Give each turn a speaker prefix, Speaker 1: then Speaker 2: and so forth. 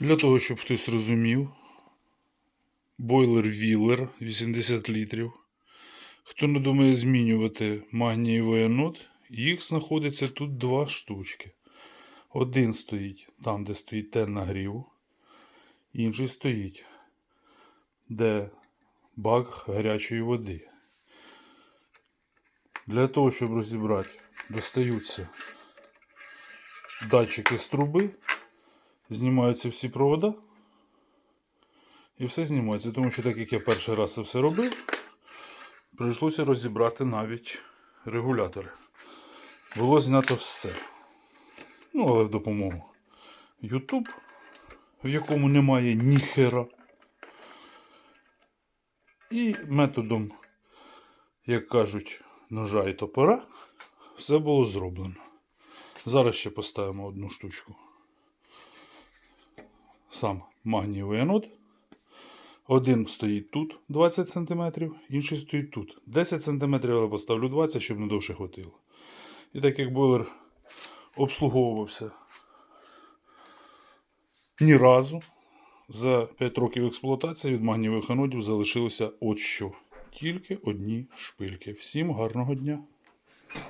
Speaker 1: Для того, щоб хтось розумів, бойлер Віллер 80 літрів. Хто не думає змінювати магнієвий анод, їх знаходиться тут два штучки. Один стоїть там, де стоїть тен нагріву, інший стоїть, де бак гарячої води. Для того, щоб розібрати, достаються датчики з труби, знімаються всі провода. І все знімається, тому що так як я перший раз це все робив, прийшлося розібрати навіть регулятори. Було знято все. Ну, але в допомогу YouTube, в якому немає ніхера. І методом, як кажуть, ножа і топора, все було зроблено. Зараз ще поставимо одну штучку. Сам магнієвий анод. Один стоїть тут 20 см, інший стоїть тут. 10 см я поставлю 20, щоб не довше хватило. І так як бойлер обслуговувався ні разу, за 5 років експлуатації від магнієвих анодів залишилося от що. Тільки одні шпильки. Всім гарного дня!